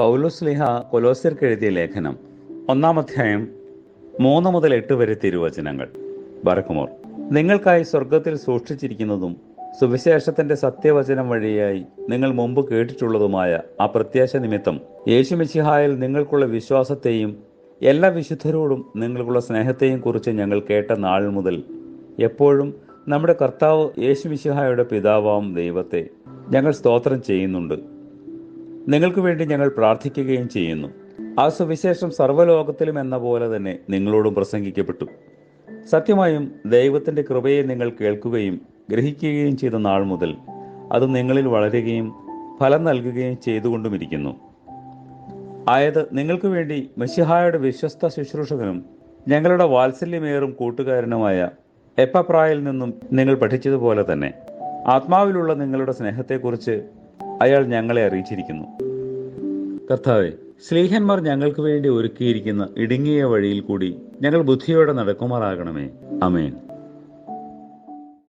പൗലോസ്ലിഹ കൊലോസ്യർക്ക് എഴുതിയ ലേഖനം ഒന്നാം അധ്യായം മൂന്ന് മുതൽ എട്ട് വരെ തിരുവചനങ്ങൾ. ബറക്കുമോർ നിങ്ങൾക്കായി സ്വർഗത്തിൽ സൂക്ഷിച്ചിരിക്കുന്നതും സുവിശേഷത്തിന്റെ സത്യവചനം വഴിയായി നിങ്ങൾ മുമ്പ് കേട്ടിട്ടുള്ളതുമായ ആ പ്രത്യാശ നിമിത്തം യേശുമിശിഹായിൽ നിങ്ങൾക്കുള്ള വിശ്വാസത്തെയും എല്ലാ വിശുദ്ധരോടും നിങ്ങൾക്കുള്ള സ്നേഹത്തെയും കുറിച്ച് ഞങ്ങൾ കേട്ട നാൾ മുതൽ എപ്പോഴും നമ്മുടെ കർത്താവ് യേശുമിശിഹായുടെ പിതാവാം ദൈവത്തെ ഞങ്ങൾ സ്തോത്രം ചെയ്യുന്നുണ്ട്. നിങ്ങൾക്ക് വേണ്ടി ഞങ്ങൾ പ്രാർത്ഥിക്കുകയും ചെയ്യുന്നു. ആ സുവിശേഷം സർവലോകത്തിലും എന്ന പോലെ തന്നെ നിങ്ങളോടും പ്രസംഗിക്കപ്പെട്ടു. സത്യമായും ദൈവത്തിന്റെ കൃപയെ നിങ്ങൾ കേൾക്കുകയും ഗ്രഹിക്കുകയും ചെയ്ത നാൾ മുതൽ അത് നിങ്ങളിൽ വളരുകയും ഫലം നൽകുകയും ചെയ്തുകൊണ്ടുമിരിക്കുന്നു. ആയത് നിങ്ങൾക്ക് വേണ്ടി മെഷിഹായുടെ വിശ്വസ്ത ശുശ്രൂഷകനും ഞങ്ങളുടെ വാത്സല്യമേറും കൂട്ടുകാരനുമായ എപ്പപ്രായിൽ നിന്നും നിങ്ങൾ പഠിച്ചതുപോലെ തന്നെ ആത്മാവിലുള്ള നിങ്ങളുടെ സ്നേഹത്തെക്കുറിച്ച് അയാൾ ഞങ്ങളെ അറിയിച്ചിരിക്കുന്നു. കർത്താവെ സ്ലീഹന്മാർ ഞങ്ങൾക്ക് വേണ്ടി ഒരുക്കിയിരിക്കുന്ന ഇടുങ്ങിയ വഴിയിൽ കൂടി ഞങ്ങൾ ബുദ്ധിയോടെ നടക്കുമാറാകണമേ. അമേൻ